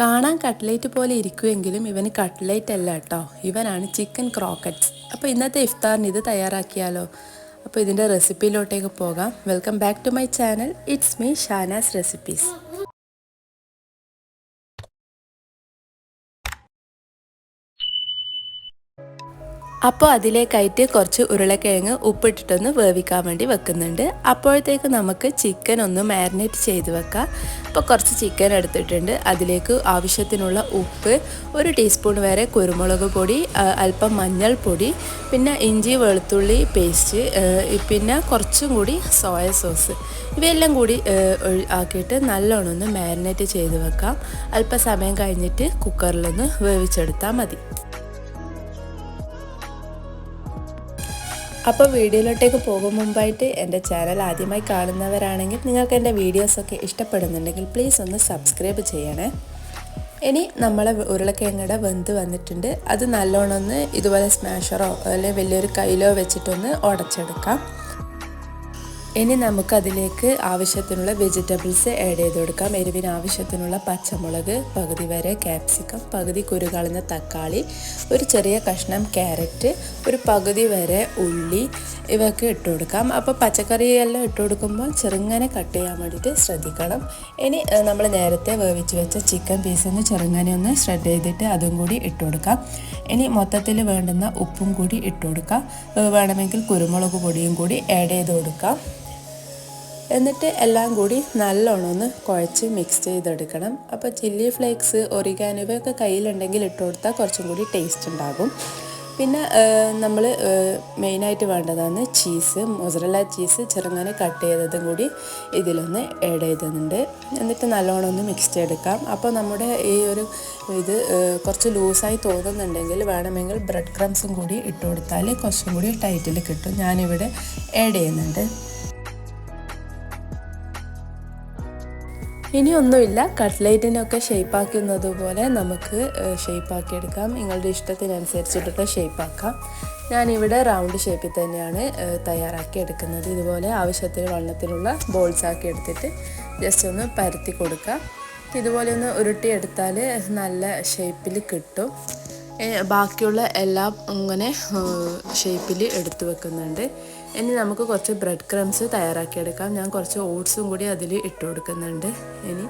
കാണാൻ കട്ട്ലേറ്റ് പോലെ ഇരിക്കുമെങ്കിലും ഇവന് കട്ട്ലേറ്റ് അല്ല കേട്ടോ. ഇവനാണ് ചിക്കൻ ക്രോക്കറ്റ്സ് അപ്പോൾ ഇന്നത്തെ ഇഫ്താറിന് ഇത് തയ്യാറാക്കിയാലോ? അപ്പോൾ ഇതിന്റെ റെസിപ്പിയിലോട്ടേക്ക് പോകാം. Welcome back to my channel it's me Shanas recipes അപ്പോൾ അതിലേക്കായിട്ട് കുറച്ച് ഉരുളക്കിഴങ്ങ് ഉപ്പിട്ടിട്ടൊന്ന് വേവിക്കാൻ വേണ്ടി വെക്കുന്നുണ്ട്. അപ്പോഴത്തേക്ക് നമുക്ക് ചിക്കൻ ഒന്ന് മാരിനേറ്റ് ചെയ്ത് വെക്കാം. അപ്പോൾ കുറച്ച് ചിക്കൻ എടുത്തിട്ടുണ്ട്. അതിലേക്ക് ആവശ്യത്തിനുള്ള ഉപ്പ് ഒരു ടീസ്പൂൺ വരെ കുരുമുളക് പൊടി അല്പം മഞ്ഞൾപ്പൊടി പിന്നെ ഇഞ്ചി വെളുത്തുള്ളി പേസ്റ്റ് പിന്നെ കുറച്ചും കൂടി സോയ സോസ് ഇവയെല്ലാം കൂടി ആക്കിയിട്ട് നല്ലോണം ഒന്ന് മാരിനേറ്റ് ചെയ്ത് വെക്കാം. അല്പസമയം കഴിഞ്ഞിട്ട് കുക്കറിലൊന്ന് വേവിച്ചെടുത്താൽ മതി. അപ്പോൾ വീഡിയോയിലോട്ടേക്ക് പോകും മുമ്പായിട്ട് എന്റെ ചാനൽ ആദ്യമായി കാണുന്നവരാണെങ്കിൽ നിങ്ങൾക്ക് എന്റെ വീഡിയോസൊക്കെ ഇഷ്ടപ്പെടുന്നുണ്ടെങ്കിൽ പ്ലീസ് ഒന്ന് സബ്സ്ക്രൈബ് ചെയ്യണേ. ഇനി നമ്മളെ ഉരുളക്കിഴങ്ങയുടെ വെന്ത് വന്നിട്ടുണ്ട്. അത് നല്ലോണം ഒന്ന് ഇതുപോലെ സ്മാഷറോ അല്ലെങ്കിൽ വലിയൊരു കയ്യിലോ വെച്ചിട്ടൊന്ന് ഉടച്ചെടുക്കാം. ഇനി നമുക്കതിലേക്ക് ആവശ്യത്തിനുള്ള വെജിറ്റബിൾസ് ആഡ് ചെയ്ത് കൊടുക്കാം. എരിവിന് ആവശ്യത്തിനുള്ള പച്ചമുളക് പകുതി വരെ ക്യാപ്സിക്കം പകുതി കുരുകളഞ്ഞ തക്കാളി ഒരു ചെറിയ കഷ്ണം ക്യാരറ്റ് ഒരു പകുതി വരെ ഉള്ളി ഇവയൊക്കെ ഇട്ട് കൊടുക്കാം. അപ്പോൾ പച്ചക്കറിയെല്ലാം ഇട്ട് കൊടുക്കുമ്പോൾ ചെറുങ്ങനെ കട്ട് ചെയ്യാൻ വേണ്ടിയിട്ട് ശ്രദ്ധിക്കണം. ഇനി നമ്മൾ നേരത്തെ വേവിച്ച് വെച്ച ചിക്കൻ പീസൊന്ന് ചെറുങ്ങനെ ഒന്ന് ഷ്രെഡ് ചെയ്തിട്ട് അതും കൂടി ഇട്ട് കൊടുക്കാം. ഇനി മൊത്തത്തിൽ വേണ്ടുന്ന ഉപ്പും കൂടി ഇട്ട് കൊടുക്കാം. വേണമെങ്കിൽ കുരുമുളക് പൊടിയും കൂടി ആഡ് ചെയ്ത് കൊടുക്കാം. എന്നിട്ട് എല്ലാം കൂടി നല്ലോണം ഒന്ന് കുഴച്ച് മിക്സ് ചെയ്തെടുക്കണം. അപ്പോൾ ചില്ലി ഫ്ലേക്സ് ഒറിഗാനുവൊക്കെ കയ്യിലുണ്ടെങ്കിൽ ഇട്ട് കൊടുത്താൽ കുറച്ചും കൂടി ടേസ്റ്റ് ഉണ്ടാകും. പിന്നെ നമ്മൾ മെയിനായിട്ട് വേണ്ടതാണ് ചീസ് മൊസറല്ല ചീസ് ചെറുങ്ങനെ കട്ട് ചെയ്തതും കൂടി ഇതിലൊന്ന് ആഡ് ചെയ്തിട്ടുണ്ട്. എന്നിട്ട് നല്ലോണം ഒന്ന് മിക്സ് ചെയ്തെടുക്കാം. അപ്പോൾ നമ്മുടെ ഈ ഒരു ഇത് കുറച്ച് ലൂസായി തോന്നുന്നുണ്ടെങ്കിൽ വേണമെങ്കിൽ ബ്രെഡ് ക്രംസും കൂടി ഇട്ട് കൊടുത്താൽ കുറച്ചും കൂടി ടൈറ്റിൽ കിട്ടും. ഞാനിവിടെ ആഡ് ചെയ്യുന്നുണ്ട്. ഇനിയൊന്നുമില്ല. കട്ട്ലേറ്റിനൊക്കെ ഷേപ്പാക്കുന്നത് പോലെ നമുക്ക് ഷേപ്പാക്കി എടുക്കാം നിങ്ങളുടെ ഇഷ്ടത്തിനനുസരിച്ചിട്ടൊക്കെ ഷേപ്പാക്കാം. ഞാനിവിടെ റൗണ്ട് ഷേപ്പിൽ തന്നെയാണ് തയ്യാറാക്കി എടുക്കുന്നത് ഇതുപോലെ ആവശ്യത്തിന് വണ്ണത്തിലുള്ള ബോൾസ് ആക്കി എടുത്തിട്ട് ജസ്റ്റ് ഒന്ന് പരത്തി കൊടുക്കാം. ഇതുപോലെ ഒന്ന് ഉരുട്ടിയെടുത്താൽ നല്ല ഷേപ്പിൽ കിട്ടും. ബാക്കിയുള്ള എല്ലാം അങ്ങനെ ഷേപ്പിൽ എടുത്തു വെക്കുന്നുണ്ട്. ഇനി നമുക്ക് കുറച്ച് ബ്രെഡ് ക്രംസ് തയ്യാറാക്കിയെടുക്കാം. ഞാൻ കുറച്ച് ഓട്സും കൂടി അതിൽ ഇട്ട് കൊടുക്കുന്നുണ്ട്. ഇനി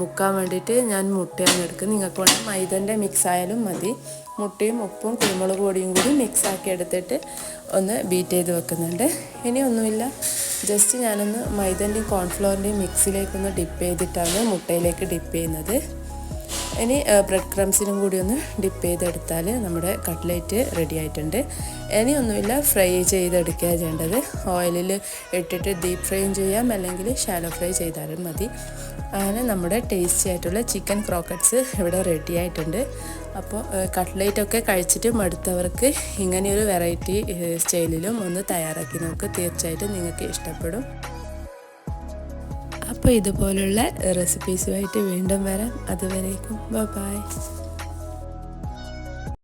മുക്കാൻ വേണ്ടിയിട്ട് ഞാൻ മുട്ടയാണ് എടുക്കുന്നത്. നിങ്ങൾക്ക് വേണമെങ്കിൽ മൈദന്റെ മിക്സ് ആയാലും മതി. മുട്ടയും ഉപ്പും കുരുമുളക് പൊടിയും കൂടി മിക്സ് ആക്കി എടുത്തിട്ട് ഒന്ന് ബീറ്റ് ചെയ്ത് വെക്കുന്നുണ്ട്. ഇനി ഒന്നുമില്ല. ജസ്റ്റ് ഞാനൊന്ന് മൈദന്റെയും കോൺഫ്ലോറിന്റെയും മിക്സിലേക്കൊന്ന് ഡിപ്പ് ചെയ്തിട്ടാണ് മുട്ടയിലേക്ക് ഡിപ്പ് ചെയ്യുന്നത്. ഇനി ബ്രെഡ് ക്രംസിനും കൂടി ഒന്ന് ഡിപ്പ് ചെയ്തെടുത്താൽ നമ്മുടെ കട്ട്ലേറ്റ് റെഡി ആയിട്ടുണ്ട്. ഇനി ഒന്നുമില്ല ഫ്രൈ ചെയ്തെടുക്കുക ചെയ്യേണ്ടത്. ഓയിലിൽ ഇട്ടിട്ട് ഡീപ്പ് ഫ്രൈയും ചെയ്യാം അല്ലെങ്കിൽ ഷാലോ ഫ്രൈ ചെയ്താലും മതി. അങ്ങനെ നമ്മുടെ ടേസ്റ്റി ആയിട്ടുള്ള ചിക്കൻ ക്രോക്കറ്റ്സ് ഇവിടെ റെഡി ആയിട്ടുണ്ട്. അപ്പോൾ കട്ട്ലേറ്റൊക്കെ കഴിച്ചിട്ട് മടുത്തവർക്ക് ഇങ്ങനെയൊരു വെറൈറ്റി സ്റ്റൈലിലും ഒന്ന് തയ്യാറാക്കി നോക്ക്. തീർച്ചയായിട്ടും നിങ്ങൾക്ക് ഇഷ്ടപ്പെടും. അപ്പോൾ ഇതുപോലുള്ള റെസിപ്പീസുമായിട്ട് വീണ്ടും വരാം. അതുവരേക്കും. ബൈ